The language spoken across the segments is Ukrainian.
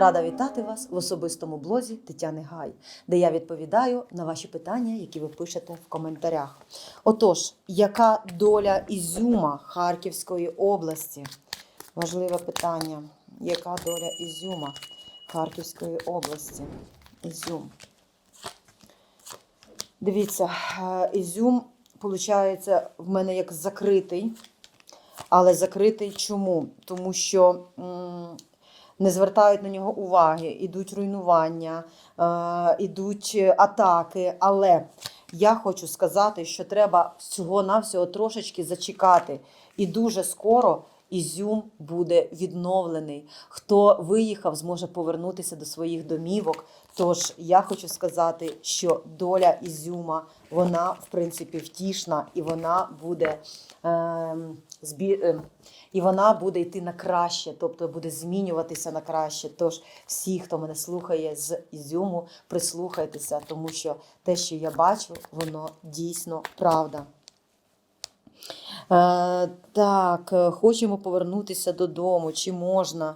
Рада вітати вас в особистому блозі Тетяни Гай, де я відповідаю на ваші питання, які ви пишете в коментарях. Отож, яка доля Ізюма Харківської області? Важливе питання. Яка доля Ізюма Харківської області? Ізюм. Дивіться, е, Ізюм, виходить, в мене як закритий. Але закритий чому? Тому що не звертають на нього уваги, ідуть руйнування, е, ідуть атаки. Але я хочу сказати, що треба всього-навсього трошечки зачекати. І дуже скоро Ізюм буде відновлений. Хто виїхав, зможе повернутися до своїх домівок. Тож я хочу сказати, що доля Ізюма, вона в принципі втішна і вона буде. ем, збі... ем, і вона буде йти на краще, тобто буде змінюватися на краще. Тож всі, хто мене слухає з Ізюму, прислухайтеся, тому що те, що я бачу, воно дійсно правда. Е, так, е, хочемо повернутися додому. Чи можна?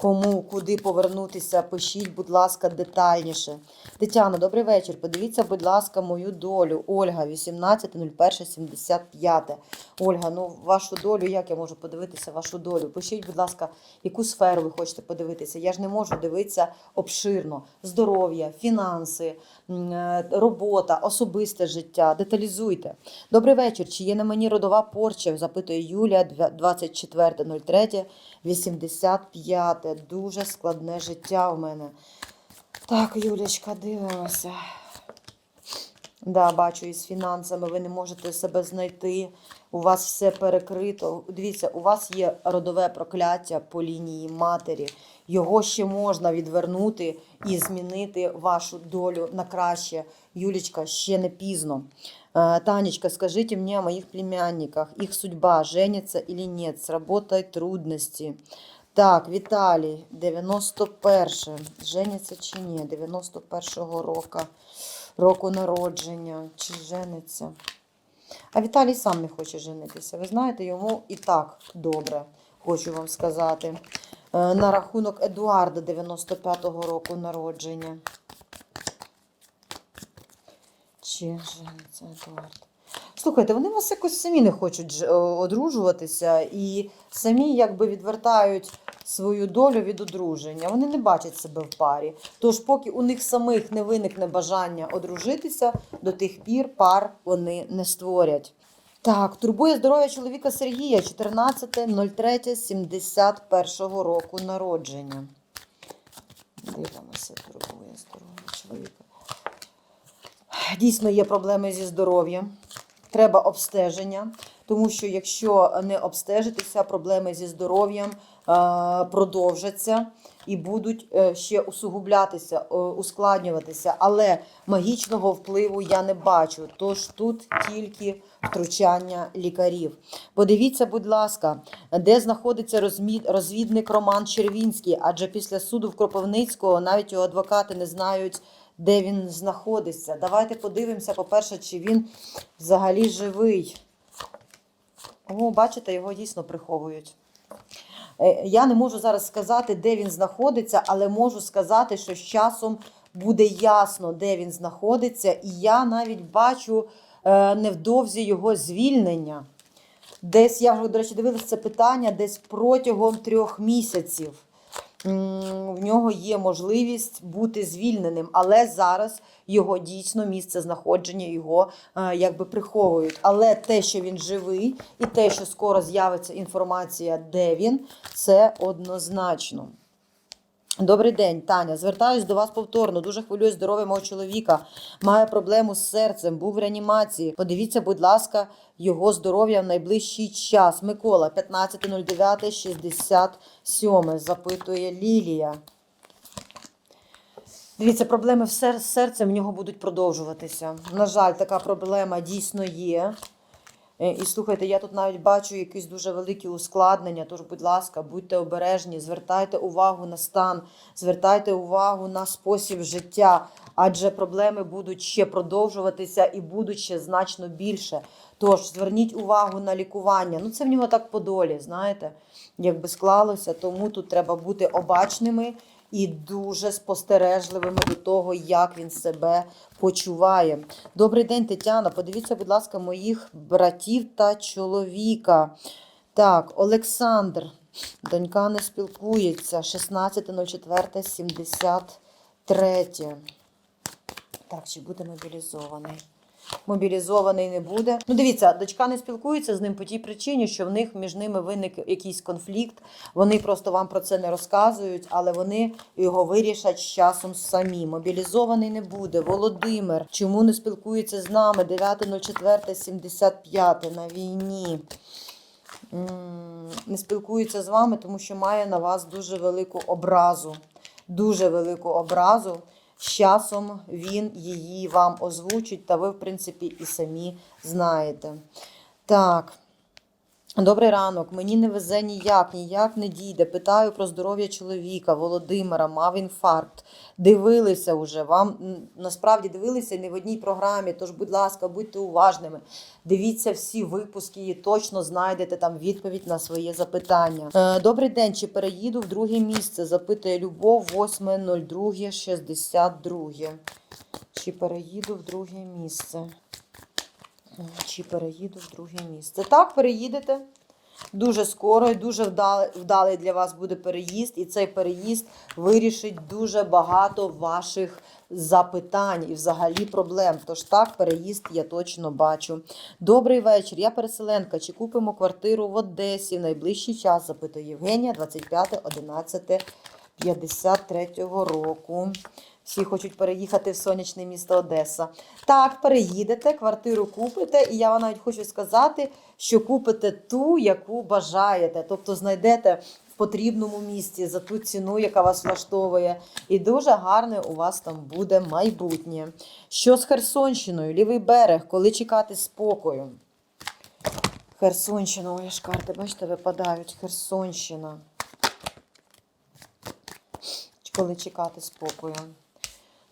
Кому, куди повернутися? Пишіть, будь ласка, детальніше. Тетяно, добрий вечір. Подивіться, будь ласка, мою долю. Ольга, 18.01.75. Ольга, ну вашу долю, як я можу подивитися вашу долю? Пишіть, будь ласка, яку сферу ви хочете подивитися. Я ж не можу дивитися обширно. Здоров'я, фінанси, е, робота, особисте життя. Деталізуйте. Добрий вечір. Чи є на мені родова порча? Запитує Юлія, 24.03, 85. Дуже складне життя у мене. Так, Юлічка, дивимося. Да, бачу, із фінансами ви не можете себе знайти. У вас все перекрито. Дивіться, у вас є родове прокляття по лінії матері. Його ще можна відвернути і змінити вашу долю на краще. Юлічка, ще не пізно. Э, Танечка, скажите мне о моих племянниках. Их судьба, женятся или нет, с работой трудности. Так, Віталій, 91. Жениться чи ні? 91-го року, року народження. Чи жениться? А Віталій сам не хоче женитися. Ви знаєте, йому і так добре, хочу вам сказати. Е, На рахунок Едуарда 95-го року народження. Чи жениться Едуард? Слухайте, вони вас якось самі не хочуть одружуватися і самі якби відвертають свою долю від одруження. Вони не бачать себе в парі. Тож, поки у них самих не виникне бажання одружитися, до тих пір пар вони не створять. Так, турбує здоров'я чоловіка Сергія, 14.03.71 року народження. Дивимося, турбує здоров'я чоловіка. Дійсно є проблеми зі здоров'ям. Треба обстеження, тому що якщо не обстежитися, проблеми зі здоров'ям е, продовжаться і будуть е, ще усугублятися, е, ускладнюватися. Але магічного впливу я не бачу. Тож тут тільки втручання лікарів. Подивіться, будь ласка, де знаходиться розвідник Роман Червінський, адже після суду в Кропивницького навіть його адвокати не знають, де він знаходиться. Давайте подивимося, по-перше, чи він взагалі живий. О, бачите, його дійсно приховують. Е, Я не можу зараз сказати, де він знаходиться, але можу сказати, що з часом буде ясно, де він знаходиться, і я навіть бачу е, невдовзі його звільнення. Десь я вже, до речі, дивилася це питання десь протягом трьох місяців. В нього є можливість бути звільненим, але зараз його дійсно місце знаходження його е, якби приховують. Але те, що він живий, і те, що скоро з'явиться інформація, де він, це однозначно. Добрий день, Таня. Звертаюсь до вас повторно. Дуже хвилює здоров'я мого чоловіка. Має проблему з серцем, був в реанімації. Подивіться, будь ласка, його здоров'я в найближчий час. Микола, 15.09.67. Запитує Лілія. Дивіться, проблеми з серцем в нього будуть продовжуватися. На жаль, така проблема дійсно є. Е, І слухайте, я тут навіть бачу якісь дуже великі ускладнення. Тож, будь ласка, будьте обережні, звертайте увагу на стан, звертайте увагу на спосіб життя, адже проблеми будуть ще продовжуватися і будуть ще значно більше. Тож зверніть увагу на лікування. Ну, це в нього так по долі, знаєте, якби склалося, тому тут треба бути обачними і дуже спостережливими до того, як він себе почуває. Добрий день, Тетяна. Подивіться, будь ласка, моїх братів та чоловіка. Так, Олександр. Донька не спілкується. 16.04.73. Так, чи буде мобілізований? Мобілізований не буде. Ну, дивіться, дочка не спілкується з ним по тій причині, що в них між ними виник якийсь конфлікт. Вони просто вам про це не розказують, але вони його вирішать з часом самі. Мобілізований не буде. Володимир, чому не спілкується з нами? 9.04.75 на війні. Не спілкується з вами, тому що має на вас дуже велику образу. Дуже велику образу. Часом він її вам озвучить, та ви, в принципі, і самі знаєте. Так. Добрий ранок. Мені не везе ніяк, ніяк не дійде. Питаю про здоров'я чоловіка, Володимира, мав інфаркт. Дивилися вже. Вам насправді дивилися не в одній програмі. Тож, будь ласка, будьте уважними. Дивіться всі випуски і точно знайдете там відповідь на своє запитання. Е, добрий день. Чи переїду в друге місце? Запитує Любов 8.02.62. Чи переїду в друге місце? Чи переїду в друге місце? Так, переїдете. Дуже скоро і дуже вдалий, для вас буде переїзд, і цей переїзд вирішить дуже багато ваших запитань і взагалі проблем. Тож так, переїзд я точно бачу. Добрий вечір. Я переселенка. Чи купимо квартиру в Одесі в найближчий час? Запитує Євгенія, 25.11.53 року. Всі хочуть переїхати в сонячне місто Одеса. Так, переїдете, квартиру купите, і я вам навіть хочу сказати, що купите ту, яку бажаєте. Тобто знайдете в потрібному місці за ту ціну, яка вас влаштовує. І дуже гарне у вас там буде майбутнє. Що з Херсонщиною? Лівий берег, коли чекати спокою? Херсонщина, ой, аж карти, бачите, випадають. Херсонщина. Коли чекати спокою?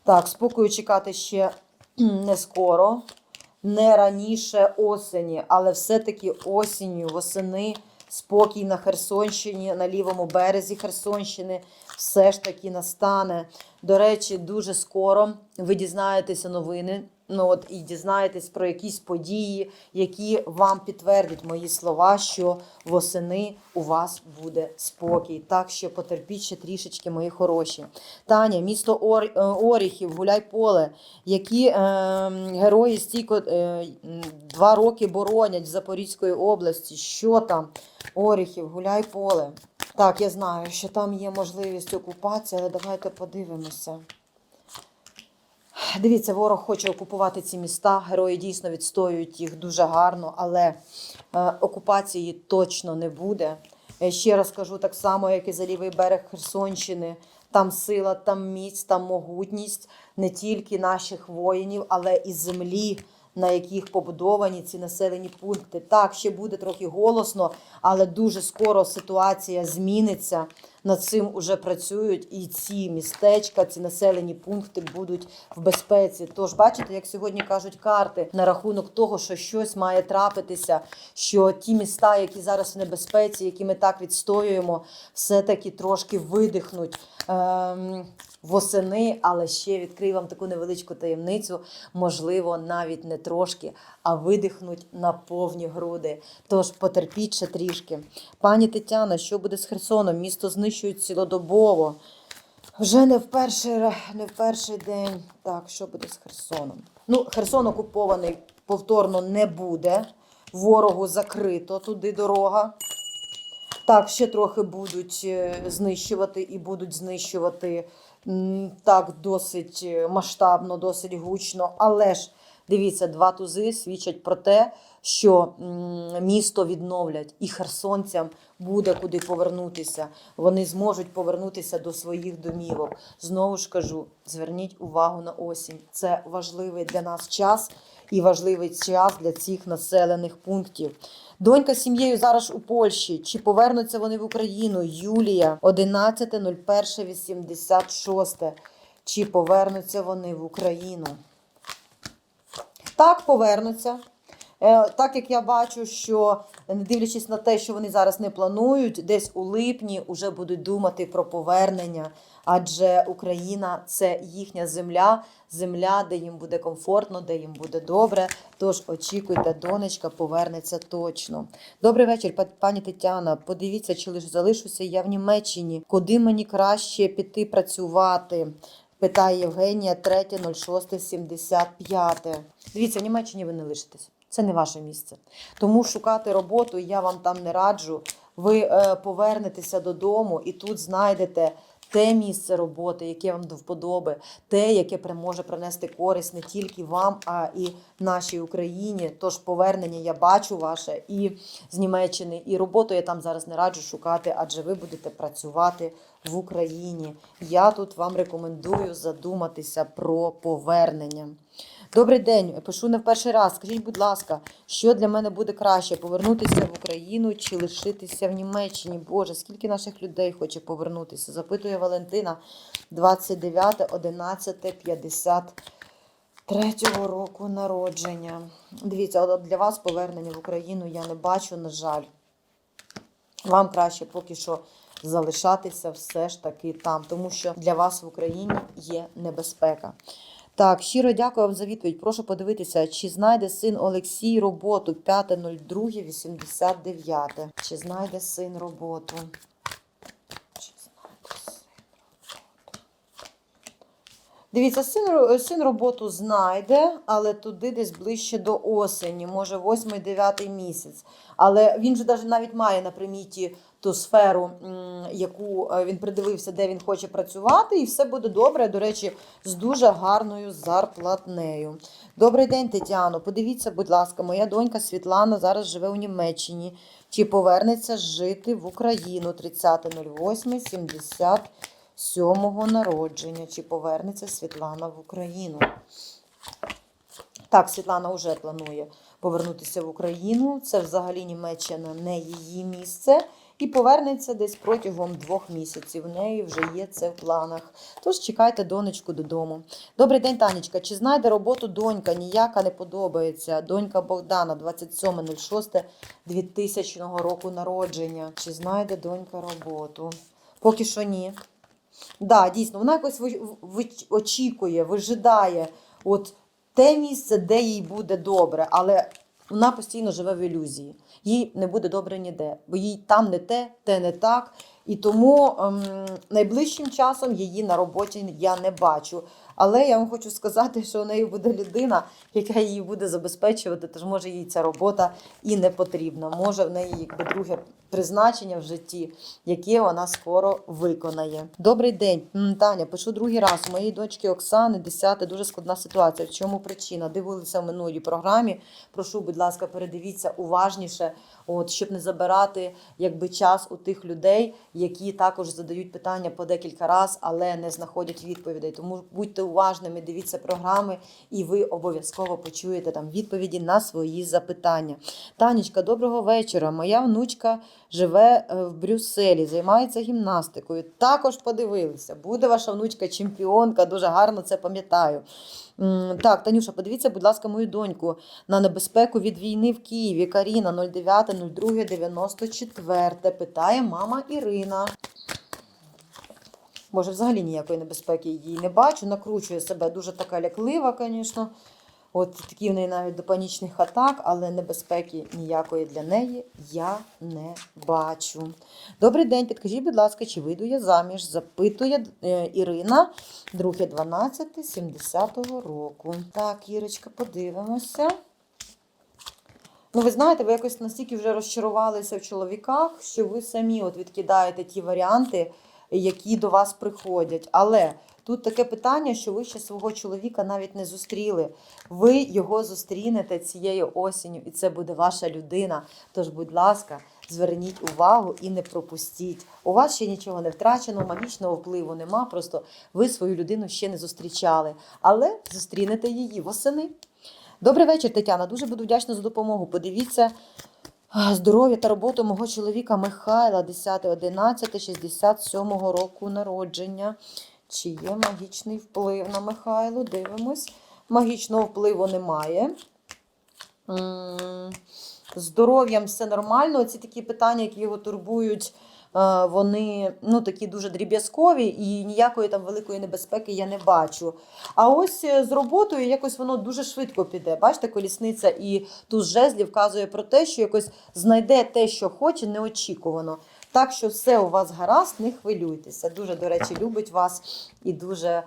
Так, спокою чекати ще не скоро, не раніше осені, але все-таки осінню, восени, спокій на Херсонщині, на лівому березі Херсонщини все ж таки настане. До речі, дуже скоро ви дізнаєтеся новини. Ну от і дізнаєтесь про якісь події, які вам підтвердять мої слова, що восени у вас буде спокій. Так що потерпіть ще трішечки, мої хороші. Таня, місто Ор... е, Оріхів, Гуляйполе, які е, герої стійко е, два роки боронять в Запорізької області. Що там? Оріхів, Гуляйполе. Так, я знаю, що там є можливість окупації, але давайте подивимося. Дивіться, ворог хоче окупувати ці міста. Герої дійсно відстоюють їх дуже гарно, але е, окупації точно не буде. Е, Ще раз кажу, так само, як і за лівий берег Херсонщини. Там сила, там міць, там могутність не тільки наших воїнів, але і землі, на яких побудовані ці населені пункти. Так, ще буде трохи голосно, але дуже скоро ситуація зміниться. Над цим уже працюють, і ці містечка, ці населені пункти будуть в безпеці. Тож бачите, як сьогодні кажуть карти на рахунок того, що щось має трапитися, що ті міста, які зараз в небезпеці, які ми так відстоюємо, все-таки трошки видихнуть. Ем, Восени, але ще відкрию вам таку невеличку таємницю, можливо, навіть не трошки, а видихнуть на повні груди. Тож потерпіть ще трішки. Пані Тетяна, що буде з Херсоном? Місто знищують цілодобово. Вже не в перший, не в перший день. Так, що буде з Херсоном? Ну, Херсон окупований повторно не буде. Ворогу закрито туди дорога. Так, ще трохи будуть е, знищувати і будуть знищувати так досить е, масштабно, досить гучно. Але ж дивіться, два тузи свідчать про те, що місто відновлять, і херсонцям буде куди повернутися. Вони зможуть повернутися до своїх домівок. Знову ж кажу: зверніть увагу на осінь. Це важливий для нас час і важливий час для цих населених пунктів. Донька з сім'єю зараз у Польщі. Чи повернуться вони в Україну? Юлія, 11.01.86. Чи повернуться вони в Україну? Так, повернуться. Е, Так як я бачу, що не дивлячись на те, що вони зараз не планують, десь у липні вже будуть думати про повернення, адже Україна це їхня земля, земля, де їм буде комфортно, де їм буде добре. Тож очікуйте, донечка повернеться точно. Добрий вечір, пані Тетяна. Подивіться, чи лише залишуся я в Німеччині. Куди мені краще піти працювати? Питає Євгенія 3.06.75. Дивіться, в Німеччині ви не лишитесь. Це не ваше місце. Тому шукати роботу я вам там не раджу. Ви е, повернетеся додому і тут знайдете те місце роботи, яке вам до вподоби, те, яке може принести користь не тільки вам, а і нашій Україні. Тож повернення я бачу ваше і з Німеччини, і роботу я там зараз не раджу шукати, адже ви будете працювати в Україні. Я тут вам рекомендую задуматися про повернення. Добрий день, пишу не в перший раз. Скажіть, будь ласка, що для мене буде краще: повернутися в Україну чи лишитися в Німеччині? Боже, скільки наших людей хоче повернутися? Запитує Валентина 29, 11, 53 року народження. Дивіться, от для вас повернення в Україну я не бачу, на жаль. Вам краще поки що залишатися все ж таки там, тому що для вас в Україні є небезпека. Так, щиро дякую вам за відповідь. Прошу подивитися, чи знайде син Олексій роботу 5.02.89. Чи знайде син роботу? Дивіться, син, син роботу знайде, але туди десь ближче до осені, може 8-9 місяць. Але він же навіть має на приміті ту сферу, яку е, він придивився, де він хоче працювати, і все буде добре. До речі, з дуже гарною зарплатнею. Добрий день, Тетяно. Подивіться, будь ласка, моя донька Світлана зараз живе у Німеччині. Чи повернеться жити в Україну 30.08.77 народження? Чи повернеться Світлана в Україну? Так, Світлана вже планує повернутися в Україну. Це взагалі Німеччина не її місце. І повернеться десь протягом двох місяців. В неї вже є це в планах. Тож чекайте донечку додому. Добрий день, Танечка. Чи знайде роботу донька? Ніяка не подобається. Донька Богдана, 27.06.2000 року народження. Чи знайде донька роботу? Поки що ні. Да, дійсно, вона якось очікує, вижидає от те місце, де їй буде добре, але вона постійно живе в ілюзії. Їй не буде добре ніде, бо їй там не те, те не так. І тому ем, найближчим часом її на роботі я не бачу. Але я вам хочу сказати, що у неї буде людина, яка її буде забезпечувати, тож може їй ця робота і не потрібна. Може в неї якби друге призначення в житті, яке вона скоро виконає. Добрий день, Таня. Пишу другий раз. У моєї дочки Оксани 10 дуже складна ситуація. В чому причина? Дивилися в минулій програмі. Прошу, будь ласка, передивіться уважніше, от щоб не забирати якби час у тих людей, які також задають питання по декілька разів, але не знаходять відповідей. Тому будьте уважними, дивіться програми, і ви обов'язково почуєте там відповіді на свої запитання. Танечка, доброго вечора. Моя внучка живе е, в Брюсселі, займається гімнастикою. Також подивилися. Буде ваша внучка чемпіонка, дуже гарно це пам'ятаю. Так, Танюша, подивіться, будь ласка, мою доньку на небезпеку від війни в Києві. Каріна 09.02.94. Питає мама Ірина. Може, взагалі ніякої небезпеки їй не бачу. Накручує себе дуже така ляклива, звісно. От такі в неї навіть до панічних атак, але небезпеки ніякої для неї я не бачу. Добрий день, підкажіть, будь ласка, чи вийду я заміж? Запитує е, Ірина, 2.12.70 року. Так, Ірочка, подивимося. Ну, ви знаєте, ви якось настільки вже розчарувалися в чоловіках, що ви самі от відкидаєте ті варіанти, які до вас приходять. Але тут таке питання, що ви ще свого чоловіка навіть не зустріли. Ви його зустрінете цією осінню, і це буде ваша людина. Тож, будь ласка, зверніть увагу і не пропустіть. У вас ще нічого не втрачено, магічного впливу нема. Просто ви свою людину ще не зустрічали, але зустрінете її восени. Добрий вечір, Тетяна. Дуже буду вдячна за допомогу. Подивіться здоров'я та роботу мого чоловіка Михайла 10.11.67 року народження. Чи є магічний вплив на Михайлу? Дивимось. Магічного впливу немає. Здоров'ям все нормально. Оці такі питання, які його турбують, вони ну, такі дуже дріб'язкові і ніякої там великої небезпеки я не бачу. А ось е, з роботою якось воно дуже швидко піде. Бачите, колісниця і туз жезлів вказує про те, що якось знайде те, що хоче, неочікувано. Так що все у вас гаразд, не хвилюйтеся. Дуже, до речі, любить вас і дуже е,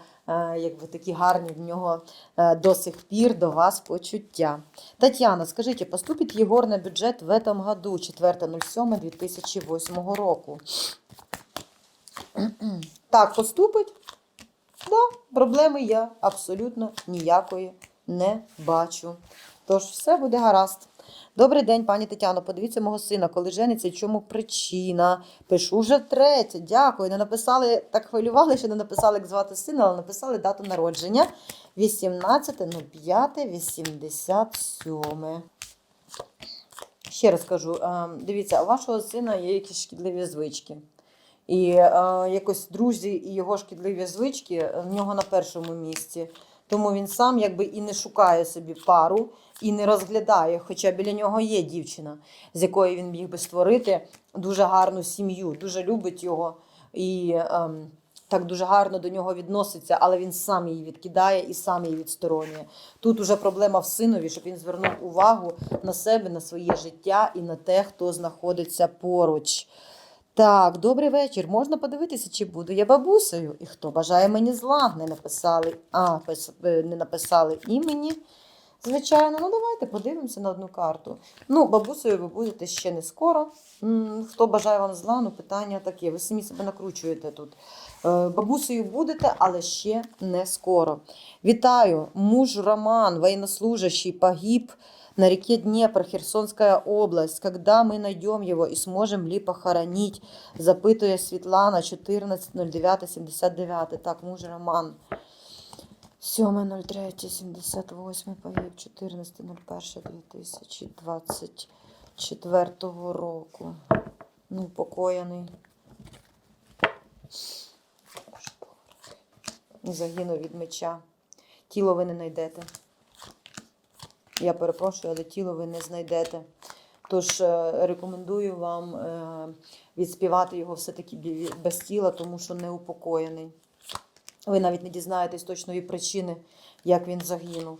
якби такі гарні в нього е, до сих пір до вас почуття. Тетяна, скажіть, поступить Єгор на бюджет в этом году, 4.07.2008 року? Так, поступить? Да, проблеми я абсолютно ніякої не бачу. Тож все буде гаразд. Добрий день, пані Тетяно. Подивіться мого сина, коли жениться, чому причина. Пишу вже втретє. Дякую. Не написали, так хвилювали, що не написали, як звати сина, але написали дату народження. 18.05.87. Ще раз кажу, е, дивіться, у вашого сина є якісь шкідливі звички. І е, якось друзі і його шкідливі звички в нього на першому місці. Тому він сам якби і не шукає собі пару, і не розглядає, хоча біля нього є дівчина, з якою він міг би створити дуже гарну сім'ю, дуже любить його і ем, так дуже гарно до нього відноситься, але він сам її відкидає і сам її відсторонює. Тут уже проблема в синові, щоб він звернув увагу на себе, на своє життя і на те, хто знаходиться поруч. Так, добрий вечір. Можна подивитися, чи буду я бабусею? І хто бажає мені зла? Не написали, а, е, не написали імені. Звичайно, ну давайте подивимося на одну карту. Ну, бабусею ви будете ще не скоро. Хто бажає вам зла, ну питання таке. Ви самі себе накручуєте тут. Е, Бабусею будете, але ще не скоро. Вітаю! Муж Роман, военнослужащий, погиб на реке Днепр, Херсонская область. Когда мы найдем его и сможем ли похоронить? Запитує Світлана 14.09.79. Так, муж Роман. 7.03.78 погиб 14.01.2024 року. Ну, покоєний. Загинув від меча. Тіло ви не знайдете. Я перепрошую, але тіло ви не знайдете. Тож е, рекомендую вам е, відспівати його все-таки без тіла, тому що неупокоєний. Ви навіть не дізнаєтесь точної причини, як він загинув.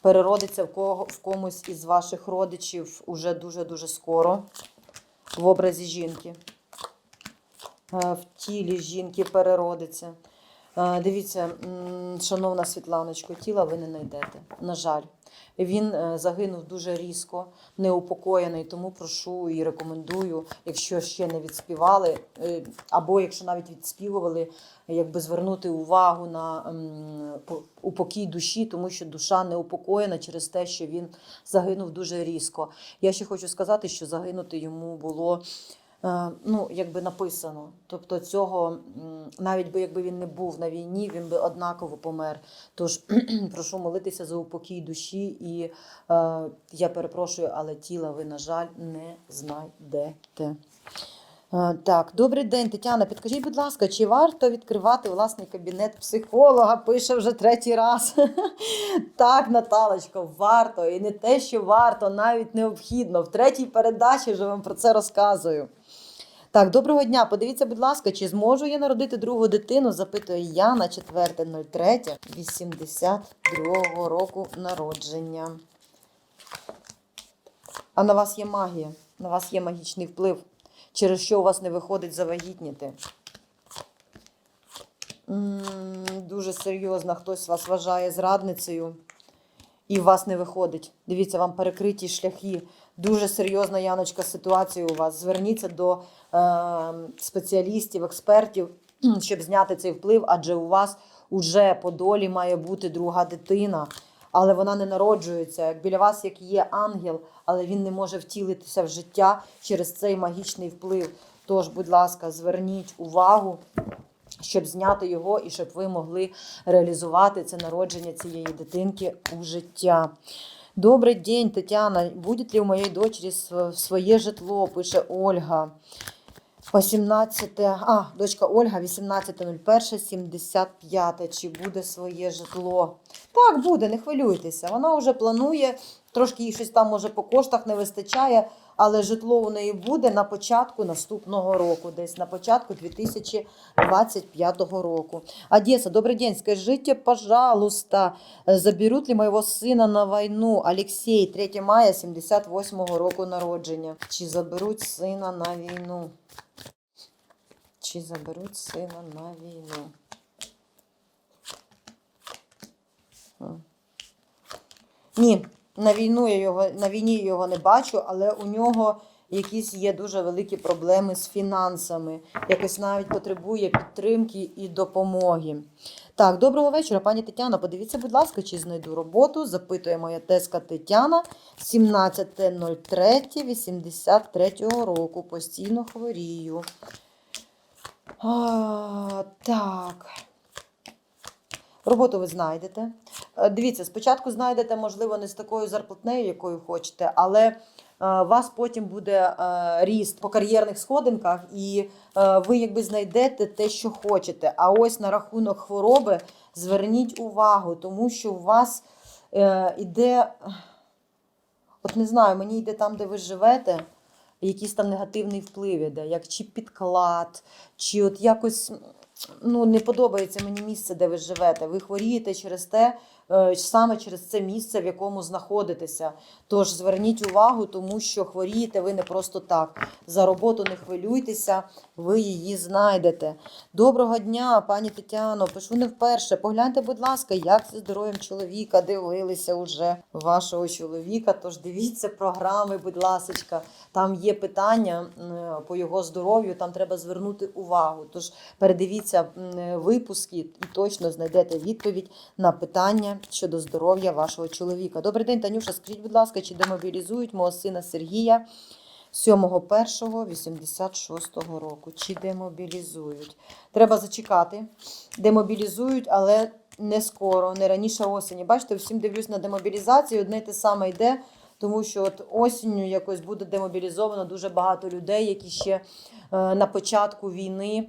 Переродиться в, кого, в комусь із ваших родичів уже дуже-дуже скоро в образі жінки. Е, В тілі жінки переродиться. Е, Дивіться, шановна Світланочко, тіла ви не знайдете. На жаль. Він е, загинув дуже різко, неупокоєний, тому прошу і рекомендую, якщо ще не відспівали, е, або якщо навіть відспівували, якби звернути увагу на упокій душі, тому що душа неупокоєна через те, що він загинув дуже різко. Я ще хочу сказати, що загинути йому було. Е, Ну, якби написано. Тобто цього, навіть би якби він не був на війні, він би однаково помер. Тож прошу молитися за упокій душі, і е, я перепрошую, але тіла ви, на жаль, не знайдете. Так, добрий день, Тетяна. Підкажіть, будь ласка, чи варто відкривати власний кабінет психолога? Пише вже третій раз. Так, Наталочко, варто. І не те, що варто, навіть необхідно. В третій передачі вже вам про це розказую. Так, доброго дня. Подивіться, будь ласка, чи зможу я народити другу дитину? Запитує Яна 4.03.82 року народження. А на вас є магія, на вас є магічний вплив, через що у вас не виходить завагітніти. Дуже серйозно, хтось вас вважає зрадницею і в вас не виходить. Дивіться, вам перекриті шляхи. Дуже серйозна Яночка ситуація у вас. Зверніться до е, спеціалістів, експертів, щоб зняти цей вплив, адже у вас уже по долі має бути друга дитина, але вона не народжується. Як біля вас як є ангел, але він не може втілитися в життя через цей магічний вплив. Тож, будь ласка, зверніть увагу щоб зняти його і щоб ви могли реалізувати це народження цієї дитинки у життя. Добрий день, Тетяна. Буде ли у моєї дочері св- своє житло? Пише Ольга. 18, а, дочка Ольга, 18.01.75. Чи буде своє житло? Так, буде, не хвилюйтеся. Вона вже планує Трошки їй щось там може по коштах не вистачає, але житло у неї буде на початку наступного року, десь на початку 2025 року. Одесса, добрый день. Скажите, пожалуйста, э, заберут ли моего сина на війну? Алексей, 3 мая 78-го року народження. Чи заберуть сина на війну? Чи заберуть сина на війну? Ні, на війну я його на війні його не бачу, але у нього якісь є дуже великі проблеми з фінансами. Якось навіть потребує підтримки і допомоги. Так, доброго вечора, пані Тетяна. Подивіться, будь ласка, чи знайду роботу. Запитує моя теска Тетяна 17.03.83 року. Постійно хворію. А, так. Роботу ви знайдете. Е, Дивіться, спочатку знайдете, можливо, не з такою зарплатнею, якою хочете, але е, у вас потім буде е, ріст по кар'єрних сходинках, і е, ви якби знайдете те, що хочете. А ось на рахунок хвороби зверніть увагу, тому що у вас е, іде, от не знаю, мені йде там, де ви живете. Якийсь там негативний вплив іде, як чи підклад, чи от якось ну, не подобається мені місце, де ви живете. Ви хворієте через те, саме через це місце, в якому знаходитеся. Тож зверніть увагу, тому що хворієте ви не просто так. За роботу не хвилюйтеся, ви її знайдете. Доброго дня, пані Тетяно. Пишу не вперше. Погляньте, будь ласка, як зі здоров'ям чоловіка дивилися уже вашого чоловіка. Тож дивіться програми, будь ласочка. Там є питання по його здоров'ю, там треба звернути увагу. Тож передивіться випуски і точно знайдете відповідь на питання щодо здоров'я вашого чоловіка. Добрий день, Танюша. Скажіть, будь ласка, чи демобілізують мого сина Сергія 7.1.86 року? Чи демобілізують? Треба зачекати. Демобілізують, але не скоро, не раніше осені. Бачите, всім дивлюсь на демобілізацію, одне те саме йде. Тому що от осінню якось буде демобілізовано дуже багато людей, які ще е, на початку війни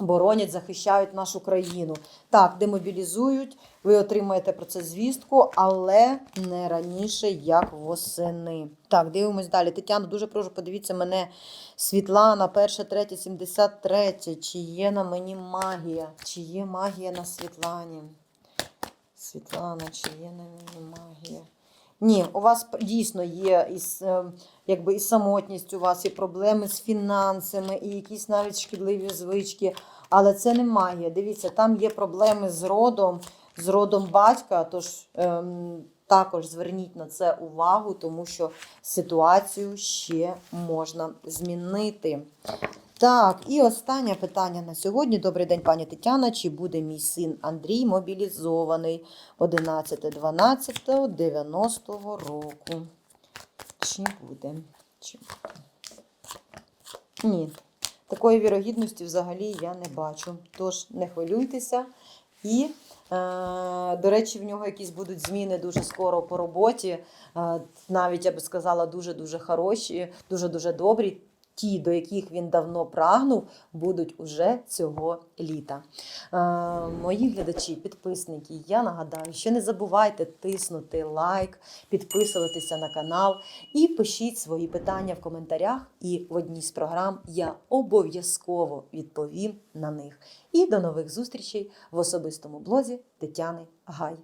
боронять, захищають нашу країну. Так, демобілізують, ви отримаєте про це звістку, але не раніше, як восени. Так, дивимось далі. Тетяно, дуже прошу, подивіться мене. Світлана, перша, третя, 73. Чи є на мені магія? Чи є магія на Світлані? Світлана, чи є на мені магія? Ні, у вас дійсно є із, е, якби, і самотність, у вас і проблеми з фінансами, і якісь навіть шкідливі звички. Але це не магія. Дивіться, там є проблеми з родом, з родом батька. Тож ем, також зверніть на це увагу, тому що ситуацію ще можна змінити. Так, і останнє питання на сьогодні. Добрий день, пані Тетяна. Чи буде мій син Андрій мобілізований 11.12.90 року? Чи буде? Чи буде? Ні. Такої вірогідності взагалі я не бачу. Тож не хвилюйтеся. І, е, до речі, в нього якісь будуть зміни дуже скоро по роботі. Е, навіть я би сказала, дуже-дуже хороші, дуже-дуже добрі. Ті, до яких він давно прагнув, будуть уже цього літа. Е, мої глядачі, підписники, я нагадаю, що не забувайте тиснути лайк, підписуватися на канал і пишіть свої питання в коментарях. І в одній з програм я обов'язково відповім на них. І до нових зустрічей в особистому блозі Тетяни Гай.